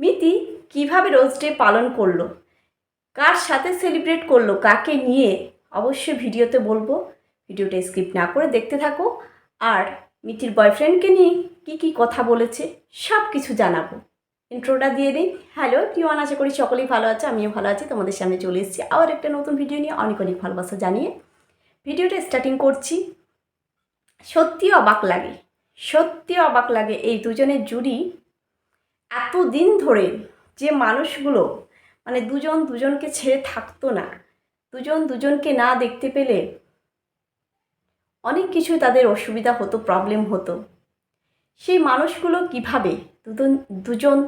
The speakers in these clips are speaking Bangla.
মিতি কীভাবে রোজ ডে পালন করল? কার সাথে সেলিব্রেট করল? কাকে নিয়ে? অবশ্যই ভিডিওতে বলব। ভিডিওটা স্কিপ না করে দেখতে থাকো। আর মিতির বয়ফ্রেন্ডকে নিয়ে কি কি কথা বলেছে সব কিছু জানাব। ইন্ট্রোটা দিয়ে দিই। হ্যালো টিওয়ান, আশা করি সকলেই ভালো আছে, আমিও ভালো আছি। তোমাদের সামনে চলে এসেছি আবার একটা নতুন ভিডিও নিয়ে। অনেক অনেক ভালোবাসা জানিয়ে ভিডিওটা স্টার্টিং করছি। সত্যি অবাক লাগে। সত্যি অবাক লাগে এই দুজনের জুড়ি এতদিন ধরে যে মানুষগুলো মানে দুজন দুজনকে ছেড়ে থাকতো না, দুজন দুজনকে না দেখতে পেলে অনেক কিছুই তাদের অসুবিধা হতো প্রবলেম হতো। সেই মানুষগুলো কীভাবে দুজন দুজন,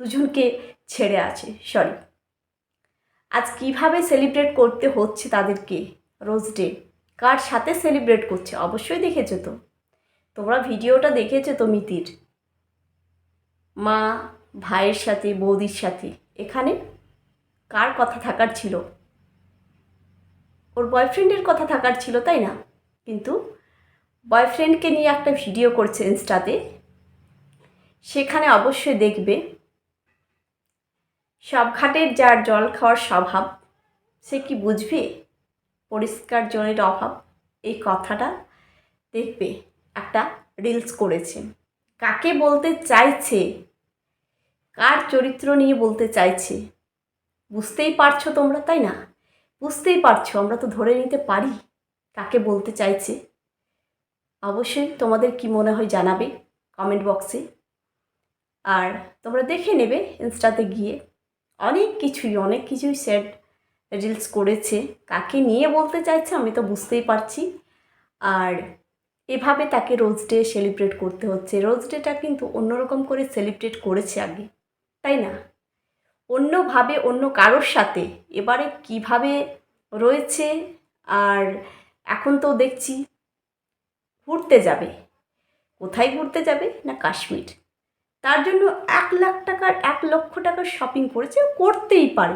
দুজনকে ছেড়ে আছে? সরি আজ কীভাবে সেলিব্রেট করতে হচ্ছে তাদেরকে রোজ ডে? কার সাথে সেলিব্রেট করছে? অবশ্যই দেখেছ তো। তোমরা ভিডিওটা দেখেছ তো মিতির। মা, ভাইয়ের সাথে, বৌদির সাথে, এখানে কার কথা থাকার ছিল? ওর বয়ফ্রেন্ডের কথা থাকার ছিল, তাই না? কিন্তু বয়ফ্রেন্ডকে নিয়ে একটা ভিডিও করছে ইনস্টাতে। সেখানে অবশ্যই দেখবে সব ঘাটের যার জল খাওয়ার স্বভাব, সে কি বুঝবে? পরিষ্কার জলের অভাব, এই কথাটা দেখবে, একটা রিলস করেছে। কাকে বলতে চাইছে? কার চরিত্র নিয়ে বলতে চাইছে? বুঝতেই পারছ তোমরা, তাই না? বুঝতেই পারছ, আমরা তো ধরে নিতে পারি কাকে বলতে চাইছে। অবশ্যই তোমাদের কি মনে হয় জানাবে কমেন্ট বক্সে। আর তোমরা দেখে নেবে ইনস্টাতে গিয়ে। অনেক কিছুই অনেক কিছুই সেট রিলস করেছে। কাকে নিয়ে বলতে চাইছে আমি তো বুঝতেই পারছি। আর এভাবে তাকে রোজ ডে সেলিব্রেট করতে হচ্ছে। রোজ ডেটা কিন্তু অন্যরকম করে সেলিব্রেট করেছে আগে। তাই না? অন্যভাবে, অন্য কারোর সাথে। এবারে কীভাবে রয়েছে? আর এখন তো দেখছি ঘুরতে যাবে। কোথায় ঘুরতে যাবে? না কাশ্মীর। তার জন্য এক লাখ টাকার, এক লক্ষ টাকার শপিং করেছে। করতেই পারে।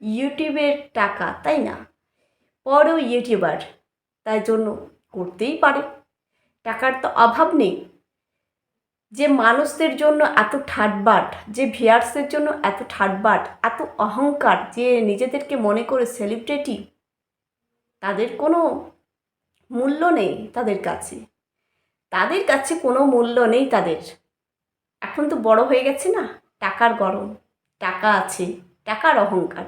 ইউটিউবের টাকা, তাই না? পরেও ইউটিউবার। তাই জন্য করতেই পারে। টাকার তো অভাব নেই। যে মানুষদের জন্য এত ঠাটবাট, যে ভিয়ার্সদের জন্য এত ঠাটবাট, এত অহংকার যে নিজেদেরকে মনে করে সেলিব্রিটি, তাদের কোনো মূল্য নেই তাদের কাছে। তাদের কাছে কোনো মূল্য নেই তাদের। এখন তো বড় হয়ে গেছে না, টাকার গরম, টাকা আছে, টাকার অহংকার।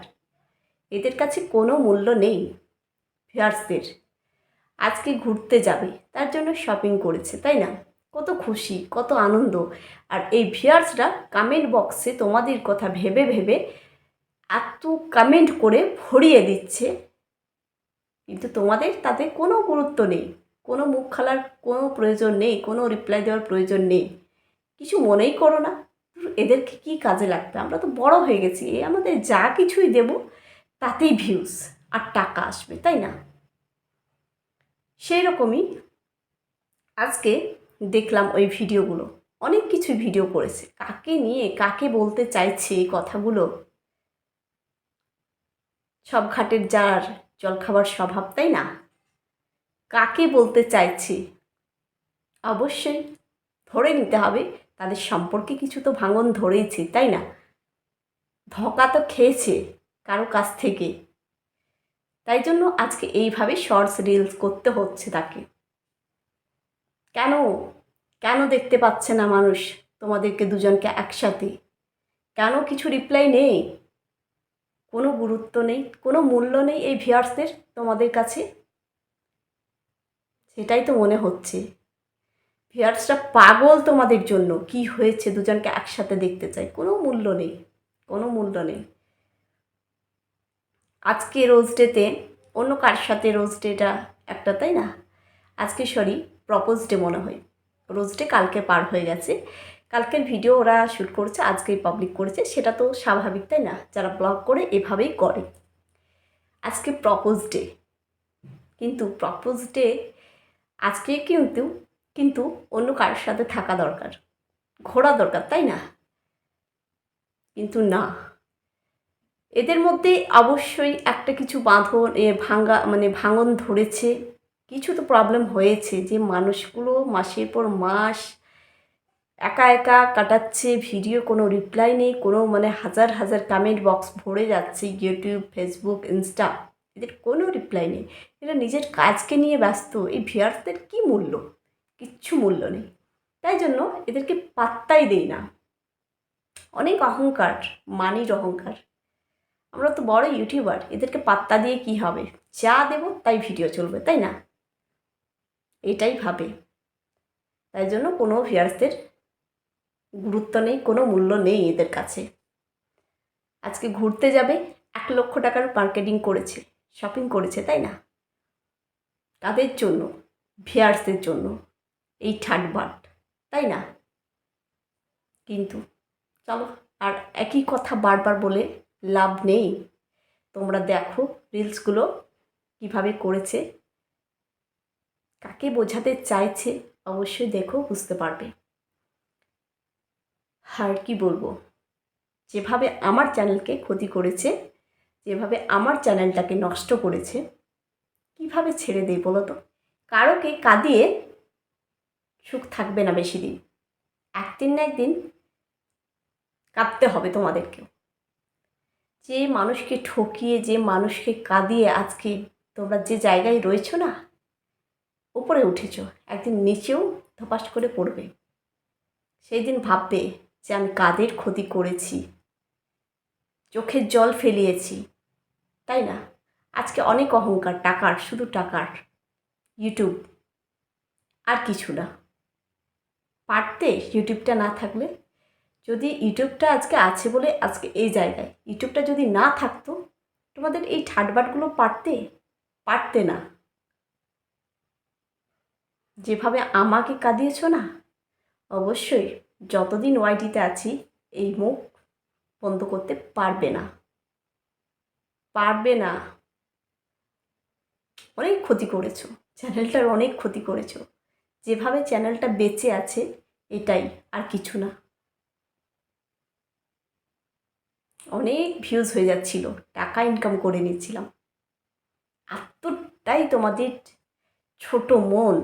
এদের কাছে কোনো মূল্য নেই ভিয়ার্সদের। আজকে ঘুরতে যাবে, তার জন্য শপিং করেছে, তাই না? কত খুশি, কত আনন্দ। আর এই ভিয়ার্সরা কমেন্ট বক্সে তোমাদের কথা ভেবে ভেবে এত কমেন্ট করে ভরিয়ে দিচ্ছে। কিন্তু তোমাদের তাতে কোনো গুরুত্ব নেই, কোনো মুখ খালার কোনো প্রয়োজন নেই, কোনো রিপ্লাই দেওয়ার প্রয়োজন নেই। কিছু মনেই করো না, এদেরকে কি কাজে লাগবে? আমরা তো বড় হয়ে গেছি এই আমাদের যা কিছুই দেব তাতেই ভিউজ আর টাকা আসবে, তাই না? সেই রকমই আজকে দেখলাম ওই ভিডিওগুলো। অনেক কিছু ভিডিও করেছে। কাকে নিয়ে, কাকে বলতে চাইছে এই কথাগুলো? সব ঘাটের যার জলখাবার স্বভাব, তাই না? কাকে বলতে চাইছে? অবশ্যই ধরে নিতে হবে, তাদের সম্পর্কে কিছু তো ভাঙন ধরেইছে, তাই না? ধকা তো খেয়েছে কারও কাছ থেকে। তাই জন্য আজকে এইভাবে শর্টস রিলস করতে হচ্ছে তাকে। কেন? কেন দেখতে পাচ্ছে না মানুষ তোমাদেরকে দুজনকে একসাথে? কেন কিছু রিপ্লাই নেই? কোনো গুরুত্ব নেই, কোনো মূল্য নেই এই ভিয়ার্সদের তোমাদের কাছে? সেটাই তো মনে হচ্ছে। ভিয়ার্সরা পাগল তোমাদের জন্য। কি হয়েছে? দুজনকে একসাথে দেখতে চাই। কোনো মূল্য নেই, কোনো মূল্য নেই। আজকে রোজ ডেতে অন্য কার সাথে রোজ ডেটা একটা, তাই না? আজকে সরি প্রপোজ ডে মনে হয়। রোজ ডে কালকে পার হয়ে গেছে। কালকের ভিডিও ওরা শ্যুট করেছে, আজকেই পাবলিক করেছে। সেটা তো স্বাভাবিক, তাই না? যারা ব্লগ করে, এভাবেই করে। আজকে প্রপোজ ডে কিন্তু প্রপোজ ডে আজকে কিন্তু কিন্তু অন্য কারোর সাথে থাকা দরকার। ঘোরা দরকার, তাই না? কিন্তু না। এদের মধ্যে অবশ্যই একটা কিছু বাঁধন, এ ভাঙ্গা মানে ভাঙন ধরেছে। কিছু তো প্রবলেম হয়েছে যে মানুষগুলো মাসের পর মাস একা একা কাটাচ্ছে ভিডিও কোনো রিপ্লাই নেই, কোনো মানে হাজার হাজার কমেন্ট বক্স ভরে যাচ্ছে ইউটিউব ফেসবুক ইনস্টা এদের কোনো রিপ্লাই নেই। এরা নিজের কাজকে নিয়ে ব্যস্ত, এই ভিয়ার্সদের কী মূল্য? কিচ্ছু মূল্য নেই। তাই জন্য এদেরকে পাত্তাই দেই না। অনেক অহংকার, মানির অহংকার। আমরা তো বড় ইউটিউবার এদেরকে পাত্তা দিয়ে কি হবে? যা দেব তাই ভিডিও চলবে, তাই না? এটাই ভাবে। তাই জন্য কোনো ভিয়ার্সদের গুরুত্ব নেই, কোনো মূল্য নেই এদের কাছে। আজকে ঘুরতে যাবে, এক লক্ষ টাকার মার্কেটিং করেছে শপিং করেছে, তাই না? তাদের জন্য ভিয়ার্সদের জন্য এই ঠাটবাট তাই না? কিন্তু চলো, আর একই কথা বারবার বলে লাভ নেই। তোমরা দেখো রিলসগুলো কীভাবে করেছে কাকে বোঝাতে চাইছে, অবশ্যই দেখো, বুঝতে পারবে। আর কি বলব? যেভাবে আমার চ্যানেলকে ক্ষতি করেছে, যেভাবে আমার চ্যানেলটাকে নষ্ট করেছে, কীভাবে ছেড়ে দেই বলো তো? কারোকে কাঁদিয়ে সুখ থাকবে না বেশি দিন। একদিন না একদিন কাঁদতে হবে তোমাদেরকেও। যে মানুষকে ঠকিয়ে, যে মানুষকে কাঁদিয়ে আজকে তোমরা যে জায়গায় রয়েছো না উপরে উঠেছ, একদিন নিচেও ধপাস করে পড়বে। সেই দিন ভাববে যে আমি কাদের ক্ষতি করেছি। চোখের জল ফেলিয়েছি, তাই না? আজকে অনেক অহংকার, টাকার, শুধু টাকার ইউটিউব আর কিছু না। পারতে ইউটিউবটা না থাকলে, যদি ইউটিউবটা আজকে আছে বলে আজকে এই জায়গায় ইউটিউবটা যদি না থাকতো, তোমাদের এই ঠাটবাটগুলো পারতে পারতে না। যেভাবে আমাকে কাঁদিয়েছ না? অবশ্যই যতদিন ওয়াইটিতে আছি, এই মুখ বন্ধ করতে পারবে না। পারবে না। অনেক ক্ষতি করেছ। চ্যানেলটার অনেক ক্ষতি করেছ। যেভাবে চ্যানেলটা বেঁচে আছে, এটাই আর কিছু না। অনেক ভিউজ হয়ে যাচ্ছিল, টাকা ইনকাম করে নিচ্ছিলাম এতটাই তোমাদের ছোট মন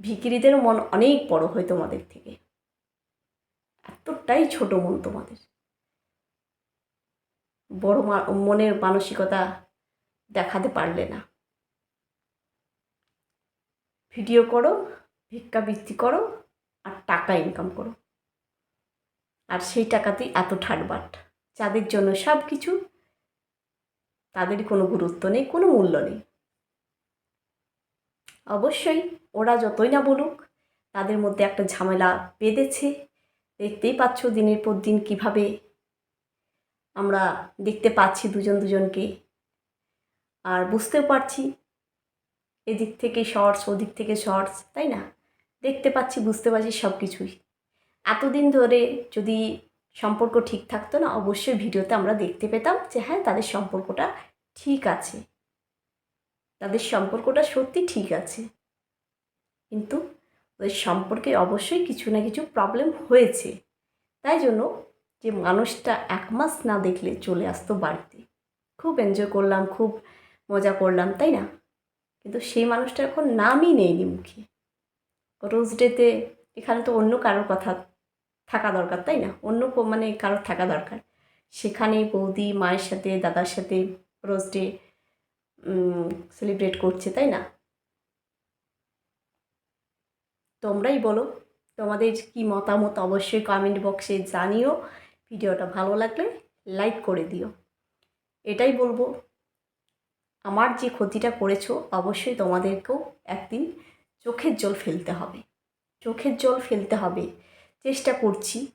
ভিকিরিদের মন অনেক বড় হয় তোমাদের থেকে। এতটাই ছোট মন তোমাদের। বড় মনের মানসিকতা দেখাতে পারলে না। ভিডিও করো ভিক্ষাবৃত্তি করো, আর টাকা ইনকাম করো। আর সেই টাকাতেই এত ঠাটবাট। যাদের জন্য সব কিছু, তাদের কোনো গুরুত্ব নেই, কোনো মূল্য নেই। অবশ্যই ওরা যতই না বলুক, তাদের মধ্যে একটা ঝামেলা বেঁধেছে। দেখতেই পাচ্ছ দিনের পর দিন কীভাবে আমরা দেখতে পাচ্ছি দুজন দুজনকে। আর বুঝতেও পারছি এদিক থেকে শর্টস, ওদিক থেকে শর্টস, তাই না? দেখতে পাচ্ছি, বুঝতে পারছি সব কিছুই এতদিন ধরে যদি সম্পর্ক ঠিক থাকতো না, অবশ্যই ভিডিওতে আমরা দেখতে পেতাম যে হ্যাঁ তাদের সম্পর্কটা ঠিক আছে। তাদের সম্পর্কটা সত্যি ঠিক আছে। কিন্তু ওদের সম্পর্কে অবশ্যই কিছু না কিছু প্রবলেম হয়েছে। তাই জন্য যে মানুষটা এক মাস না দেখলে চলে আসতো বাড়িতে। খুব এনজয় করলাম, খুব মজা করলাম, তাই না? কিন্তু সেই মানুষটা এখন নামই নেয়নি মুখে। রোজ ডেতে এখানে তো অন্য কারোর কথা থাকা দরকার, তাই না? অন্য মানে কারোর থাকা দরকার। সেখানে বৌদি, মায়ের সাথে, দাদার সাথে রোজ ডে সেলিব্রেট করছে, তাই না? তোমরাই বলো। তোমাদের কি মতামত অবশ্যই কমেন্ট বক্সে জানিও। ভিডিওটা ভালো লাগলে লাইক করে দিও। এটাই বলব। আমার যে ক্ষতিটা করেছ, অবশ্যই তোমাদেরকেও একদিন চোখের জল ফেলতে হবে। চোখের জল ফেলতে হবে। চেষ্টা করছি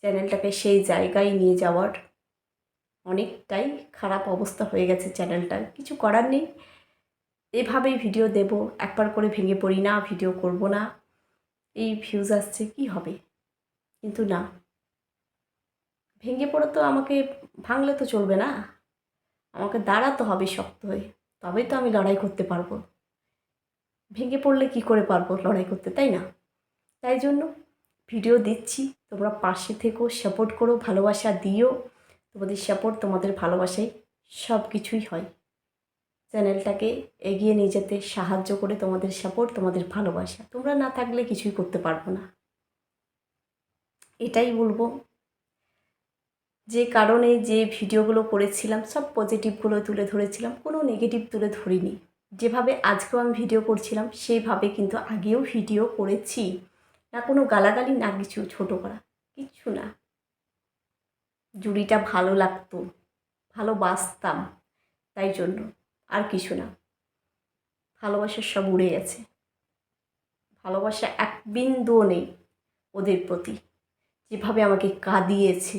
চ্যানেলটাকে সেই জায়গায় নিয়ে যাওয়ার। অনেকটাই খারাপ অবস্থা হয়ে গেছে চ্যানেলটার কিছু করার নেই। এভাবেই ভিডিও দেব। একবার করে ভেঙে পড়ি না ভিডিও করব না। এই ভিউজ আসছে, কি হবে? কিন্তু না। ভেঙে পড়ে তো আমাকে ভাঙলে তো চলবে না। আমাকে দাঁড়াতে হবে শক্ত হয়ে। তবেই তো আমি লড়াই করতে পারব। ভেঙে পড়লে কি করে পারব লড়াই করতে, তাই না? তাই জন্য ভিডিও দিচ্ছি। তোমরা পাশে থেকো সাপোর্ট করো, ভালোবাসা দিও। তোমাদের সাপোর্ট তোমাদের ভালোবাসাই সব কিছুই হয়। চ্যানেলটাকে এগিয়ে নিয়ে যেতে সাহায্য করে তোমাদের সাপোর্ট তোমাদের ভালোবাসা। তোমরা না থাকলে কিছুই করতে পারব না। এটাই বলব। যে কারণে যে ভিডিওগুলো করেছিলাম, সব পজিটিভগুলো তুলে ধরেছিলাম, কোনো নেগেটিভ তুলে ধরিনি। যেভাবে আজকেও আমি ভিডিও করছিলাম, সেইভাবে কিন্তু আগেও ভিডিও করেছি। না কোনো গালাগালি, না কিছু ছোটো করা, কিচ্ছু না। জুড়িটা ভালো লাগতো, ভালোবাসতাম, তাই জন্য। আর কিছু না। ভালোবাসা সব উড়ে গেছে। ভালোবাসা এক বিন্দুও নেই ওদের প্রতি, যেভাবে আমাকে কাঁদিয়েছে।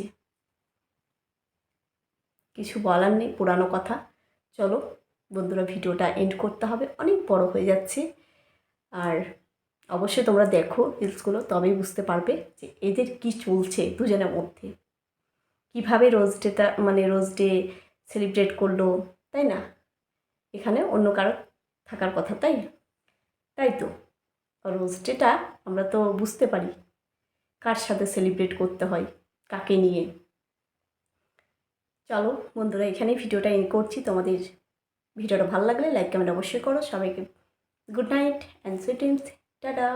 কিছু বলার নেই, পুরানো কথা। চলো বন্ধুরা, ভিডিওটা এন্ড করতে হবে। অনেক বড় হয়ে যাচ্ছে। আর অবশ্যই তোমরা দেখো রিলসগুলো তবেই বুঝতে পারবে যে এদের কি চলছে দুজনের মধ্যে। কীভাবে রোজ ডেটা মানে রোজ ডে সেলিব্রেট করল, তাই না? এখানে অন্য কারও থাকার কথা, তাই তাই তো। রোজ ডেটা আমরা তো বুঝতে পারি কার সাথে সেলিব্রেট করতে হয়, কাকে নিয়ে। চলো বন্ধুরা, এখানেই ভিডিওটা এন করছি। তোমাদের ভিডিওটা ভালো লাগলে লাইক কমেন্ট অবশ্যই করো। সবাইকে good night and sweet tata!